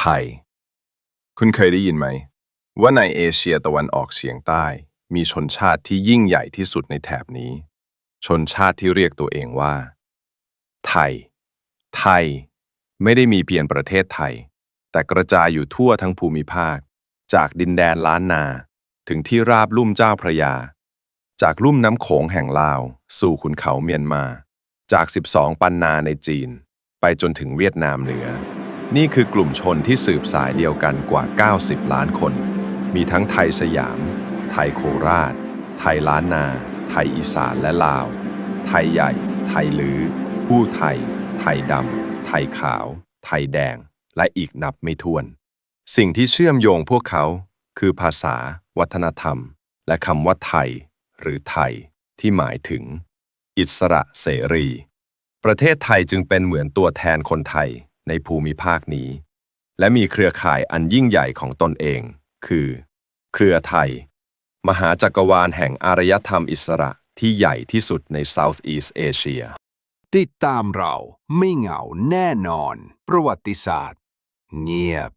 ไทย คุณเคยได้ยินไหม ว่าในเอเชียตะวันออกเฉียงใต้ มีชนชาติที่ยิ่งใหญ่ที่สุดในแถบนี้ ชนชาติที่เรียกตัวเองว่า ไทย ไทย ไม่ได้มีเพียงประเทศไทย แต่กระจายอยู่ทั่วทั้งภูมิภาค จากดินแดนล้านนา ถึงที่ราบลุ่มเจ้าพระยา จากลุ่มน้ำโขงแห่งลาว สู่ขุนเขาเมียนมา จาก 12 ปันนาในจีน ไปจนถึงเวียดนามเหนือ นี่คือกลุ่มชนที่สืบสายเดียวกันกว่า 90 ล้านคน มีทั้งไทยสยาม ไทยโคราช ไทยล้านนา ไทยอีสานและลาว ไทยใหญ่ ไทยลือ ผู้ไทย ไทยดำ ไทยขาว ไทยแดง และอีกนับไม่ถ้วน สิ่งที่เชื่อมโยงพวกเขา คือภาษา วัฒนธรรม และคำว่าไทย หรือไทย ที่หมายถึง อิสระเสรี ประเทศไทยจึงเป็นเหมือนตัวแทนคนไทย ในภูมิภาคนี้ และมีเครือข่ายอันยิ่งใหญ่ของตนเอง คือ เครือไทย มหาจักรวาลแห่งอารยธรรมอิสระที่ใหญ่ที่สุดใน Southeast Asia ติดตามเราไม่เหงาแน่นอน ประวัติศาสตร์ เงียบ